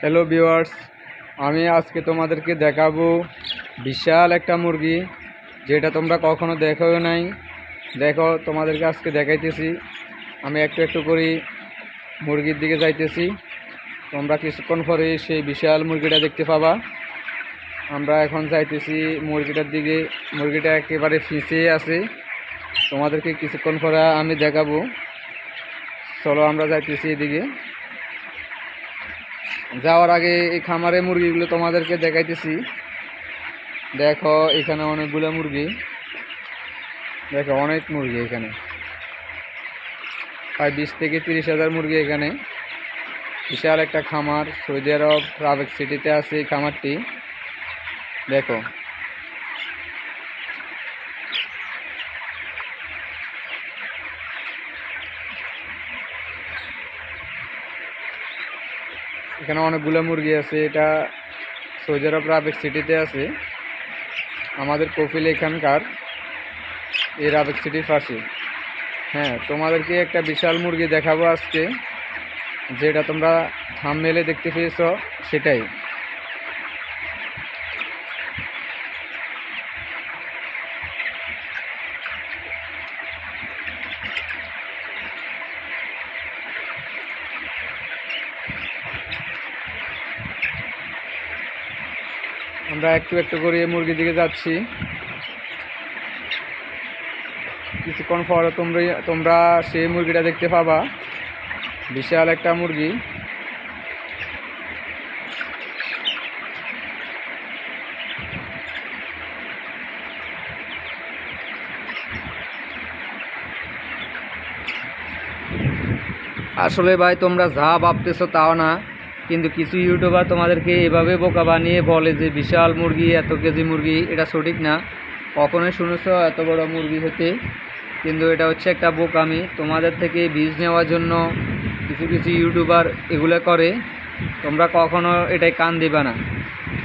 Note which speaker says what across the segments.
Speaker 1: Hello viewers আমি আজকে তোমাদেরকে দেখাবো বিশাল একটা মুরগি, যেটা তোমরা কখনো দেখো নাই। দেখো, তোমাদেরকে আজকে দেখাইতেছি। আমি একটু একটু করে মুরগির দিকে যাইতেছি। তোমরা কিছুক্ষণ পরে সেই বিশাল মুরগিটা দেখতে পাবা। আমরা এখন যাইতেছি মুরগিটার দিকে। মুরগিটা একেবারে ফিসে আছে। তোমাদেরকে কিছুক্ষণ পরে আমি দেখাবো। চলো, আমরা যাইতেছি এদিকে। যাওয়ার আগে এই খামারে মুরগিগুলো তোমাদেরকে দেখাইতেছি। দেখো, এখানে অনেকগুলো মুরগি। দেখো, অনেক মুরগি এখানে। প্রায় বিশ থেকে তিরিশ হাজার মুরগি এখানে। বিশাল একটা খামার। সৌদি আরব রাবেক সিটিতে আছে এই খামারটি। দেখো এখানে অনেকগুলো মুরগি আছে, এটা সৌদি আরব রাবেক সিটিতে আছে। আমাদের কফিল এখানকার এই রাবেক সিটির পাশে। হ্যাঁ তোমাদেরকে একটা বিশাল মুরগি দেখাবো আজকে, যেটা তোমরা থাম মেলে দেখতে পেয়েছ, সেটাই। আমরা একটু একটু করে মুরগির দিকে যাচ্ছি। কিছুক্ষণ পর তোমরা তোমরা সেই মুরগিটা দেখতে পাবা। বিশাল একটা মুরগি। আসলে ভাই, তোমরা যা ভাবতেছো তাও না। কিন্তু কিছু ইউটিউবার তোমাদেরকে এভাবে বোকা বানিয়ে বলে যে বিশাল মুরগি, এত কেজি মুরগি, এটা সঠিক না। কখনোই শুনেছ এত বড় মুরগি হতে? কিন্তু এটা হচ্ছে একটা বোকামি। তোমাদের থেকে বীজ নেওয়ার জন্য কিছু কিছু ইউটিউবার এগুলো করে। তোমরা কখনো এটাই কান দিবা না।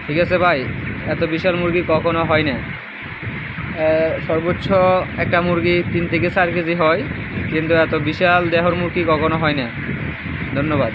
Speaker 1: ঠিক আছে ভাই? এত বিশাল মুরগি কখনো হয় না। সর্বোচ্চ একটা মুরগি তিন থেকে চার কেজি হয়, কিন্তু এত বিশাল দেহর মুরগি কখনো হয় না। ধন্যবাদ।